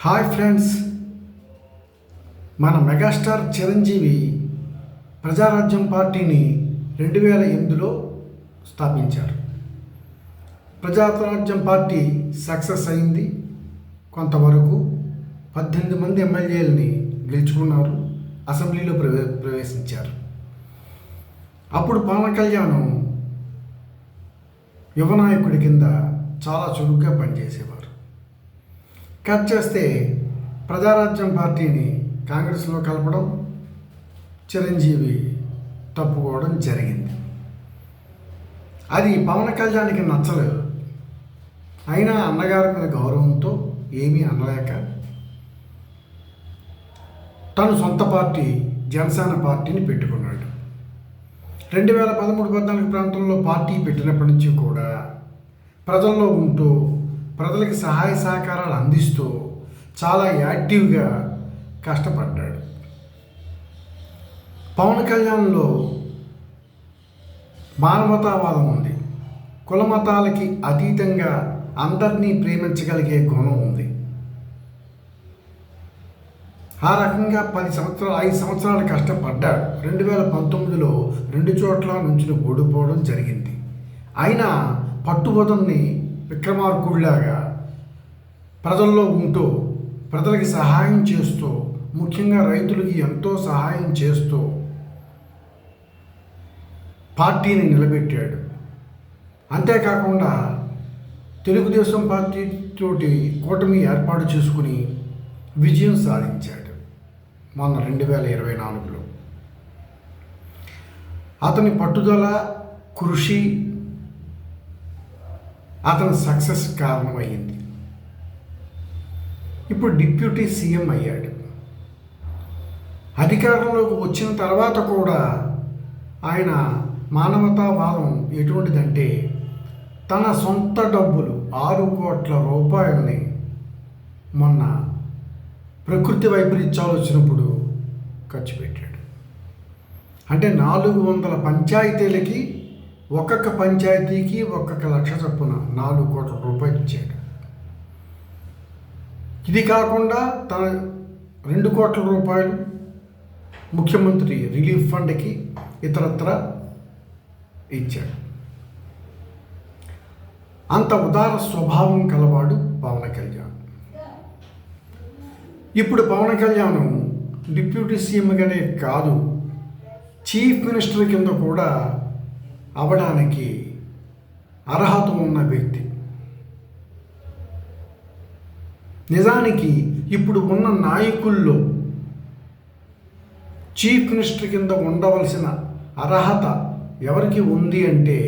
Hi friends. మన megastar Chiranjeevi Prajarajyam పార్టీని రెండు వేల ఎనిమిదిలో స్థాపించారు. ప్రజారాజ్యం పార్టీ సక్సెస్ అయింది. కొంతవరకు పద్దెనిమిది మంది ఎమ్మెల్యేలని గెలుచుకున్నారు. అసెంబ్లీలో ప్రవే ప్రవేశించారు. అప్పుడు పవన్ కళ్యాణ్ యువనాయకుడి కింద చాలా చురుగ్గా పనిచేసేవారు. కట్ చేస్తే ప్రజారాజ్యం పార్టీని కాంగ్రెస్లో కలపడం చిరంజీవి తప్పుకోవడం జరిగింది. అది పవన్ కళ్యాణ్కి నచ్చలేదు. అయినా అన్నగారి మీద గౌరవంతో ఏమీ అనలేక తను సొంత పార్టీ జనసేన పార్టీని పెట్టుకున్నాడు. రెండు వేల పదమూడు పద్నాలుగు ప్రాంతంలో పార్టీ పెట్టినప్పటి నుంచి కూడా ప్రజల్లో ఉంటూ ప్రజలకి సహాయ సహకారాలు అందిస్తూ చాలా యాక్టివ్గా కష్టపడ్డాడు. పవన్ కళ్యాణ్లో మానవతావాదం ఉంది. కుల మతాలకి అతీతంగా అందరినీ ప్రేమించగలిగే గుణం ఉంది. ఆ రకంగా పది సంవత్సరాలు ఐదు సంవత్సరాలు కష్టపడ్డాడు. రెండు వేల పంతొమ్మిదిలో రెండు చోట్ల నుంచి ఓడిపోవడం జరిగింది. అయినా పట్టుబదుల్ని విక్రమార్కుడిలాగా ప్రజల్లో ఉంటూ ప్రజలకి సహాయం చేస్తూ ముఖ్యంగా రైతులకి ఎంతో సహాయం చేస్తూ పార్టీని నిలబెట్టాడు. అంతేకాకుండా తెలుగుదేశం పార్టీ తోటి కూటమి ఏర్పాటు చేసుకుని విజయం సాధించాడు మొన్న రెండు వేల ఇరవై నాలుగులో. అతని పట్టుదల కృషి అతని సక్సెస్ కారణమైంది. ఇప్పుడు డిప్యూటీ సీఎం అయ్యాడు. అధికారంలోకి వచ్చిన తర్వాత కూడా ఆయన మానవతావాదం ఎటువంటిదంటే తన సొంత డబ్బులు ఆరు కోట్ల రూపాయలని మొన్న ప్రకృతి వైపరీత్యాలు వచ్చినప్పుడు ఖర్చు పెట్టాడు అంటే నాలుగు వందల పంచాయతీలకి ఒక్కొక్క పంచాయతీకి ఒక్కొక్క లక్ష చొప్పున నాలుగు కోట్ల రూపాయలు ఇచ్చాడు. ఇది కాకుండా తన రెండు కోట్ల రూపాయలు ముఖ్యమంత్రి రిలీఫ్ ఫండ్కి ఇతరత్ర ఇచ్చాడు. అంత ఉదార స్వభావం కలవాడు పవన్ కళ్యాణ్. ఇప్పుడు పవన్ కళ్యాణ్ డిప్యూటీ సీఎంగానే కాదు చీఫ్ మినిస్టర్ కింద కూడా అవడానికి అర్హత ఉన్న వ్యక్తి. నిజానికి ఇప్పుడు ఉన్న నాయకుల్లో చీఫ్ మినిస్టర్ కింద ఉండవలసిన అర్హత ఎవరికి ఉంది అంటే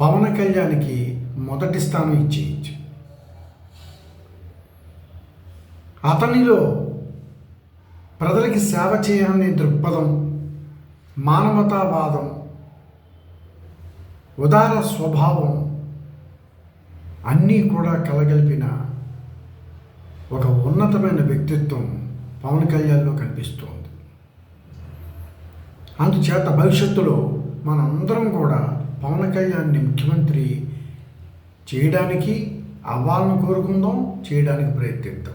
పవన్ కళ్యాణ్కి మొదటి స్థానం ఇచ్చేయచ్చు. అతనిలో ప్రజలకి సేవ చేయాలనే దృక్పథం మానవతావాదం ఉదార స్వభావం అన్నీ కూడా కలగలిపిన ఒక ఉన్నతమైన వ్యక్తిత్వం పవన్ కళ్యాణ్లో కనిపిస్తోంది. అందుచేత భవిష్యత్తులో మనందరం కూడా పవన్ కళ్యాణ్ని ముఖ్యమంత్రి చేయడానికి అవ్వాలని కోరుకుందాం చేయడానికి ప్రయత్నిద్దాం.